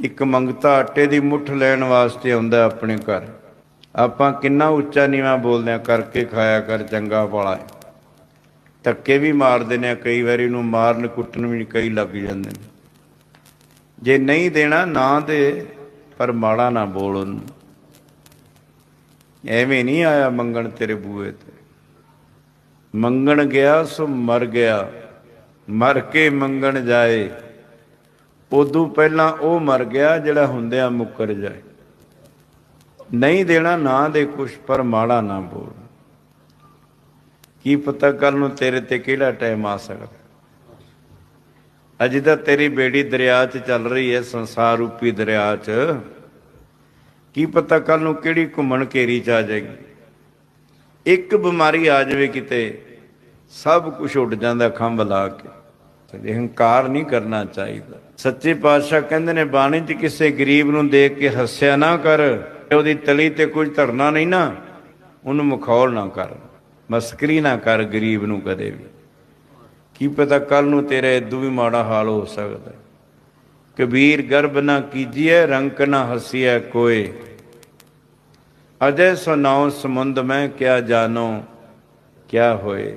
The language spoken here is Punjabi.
ਇੱਕ ਮੰਗਤਾ ਆਟੇ ਦੀ ਮੁੱਠ ਲੈਣ ਵਾਸਤੇ ਆਉਂਦਾ ਆਪਣੇ ਘਰ। ਆਪਾਂ ਕਿੰਨਾ ਉੱਚਾ ਨੀਵਾਂ ਬੋਲਦੇ ਆ ਕਰਕੇ ਖਾਇਆ ਕਰ ਚੰਗਾ ਵਾਲਾ ਧੱਕੇ ਵੀ ਮਾਰਦੇ ਨੇ ਕਈ ਵਾਰੀ ਨੂੰ ਮਾਰਨ ਕੁੱਟਣ ਵੀ ਕਈ ਲੱਗ ਜਾਂਦੇ ਨੇ। ਜੇ ਨਹੀਂ ਦੇਣਾ ਨਾ ਦੇ, ਪਰ ਮਾੜਾ ਨਾ ਬੋਲ ਉਹਨੂੰ। ਐਵੇਂ ਨਹੀਂ ਆਇਆ ਮੰਗਣ ਤੇਰੇ ਬੂਏ ਤੇ। ਮੰਗਣ ਗਿਆ ਸੋ ਮਰ ਗਿਆ, ਮਰ ਕੇ ਮੰਗਣ ਜਾਏ। ਉਦੋਂ ਪਹਿਲਾਂ ਉਹ ਮਰ ਗਿਆ ਜਿਹੜਾ ਹੁੰਦਿਆਂ ਮੁੱਕਰ ਜਾਏ। ਨਹੀਂ ਦੇਣਾ ਨਾ ਦੇ ਕੁਛ, ਪਰ ਮਾੜਾ ਨਾ ਬੋਲ। ਕੀ ਪਤਾ ਕੱਲ ਨੂੰ ਤੇਰੇ ਤੇ ਕਿਹੜਾ ਟਾਈਮ ਆ ਸਕਦਾ। ਅਜੇ ਤਾਂ ਤੇਰੀ ਬੇੜੀ ਦਰਿਆ 'ਚ ਚੱਲ ਰਹੀ ਹੈ, ਸੰਸਾਰ ਰੂਪੀ ਦਰਿਆ 'ਚ। ਕੀ ਪਤਾ ਕੱਲ ਨੂੰ ਕਿਹੜੀ ਘੁੰਮਣ ਘੇਰੀ 'ਚ ਆ ਜਾਏਗੀ। ਇੱਕ ਬਿਮਾਰੀ ਆ ਜਾਵੇ ਕਿਤੇ, ਸਭ ਕੁਝ ਉੱਡ ਜਾਂਦਾ ਖੰਭ ਲਾ ਕੇ। ਤੇ ਹੰਕਾਰ ਨਹੀਂ ਕਰਨਾ ਚਾਹੀਦਾ। ਸੱਚੇ ਪਾਤਸ਼ਾਹ ਕਹਿੰਦੇ ਨੇ, ਬਾਣੀ 'ਚ ਕਿਸੇ ਗਰੀਬ ਨੂੰ ਦੇਖ ਕੇ ਹੱਸਿਆ ਨਾ ਕਰ ਉਹਦੀ ਤਲੀ ਤੇ ਕੁਝ ਧਰਨਾ ਨਹੀਂ ਨਾ, ਉਹਨੂੰ ਮਖੌਲ ਨਾ ਕਰ, ਮਸਕਰੀ ਨਾ ਕਰ ਗਰੀਬ ਨੂੰ ਕਦੇ ਵੀ। ਕੀ ਪਤਾ ਕੱਲ ਨੂੰ ਤੇਰੇ ਇਦੋਂ ਵੀ ਮਾੜਾ ਹਾਲ ਹੋ ਸਕਦਾ ਕਬੀਰ ਗਰਬ ਨਾ ਕੀਜੀਏ ਰੰਕ ਨਾ ਹਸੀਏ ਕੋਏ। ਅਜੇ ਸੁਨਾਉ ਸਮੁੰਦ ਮੈਂ ਕਿਆ ਜਾਣੋ ਕਿਆ ਹੋਏ।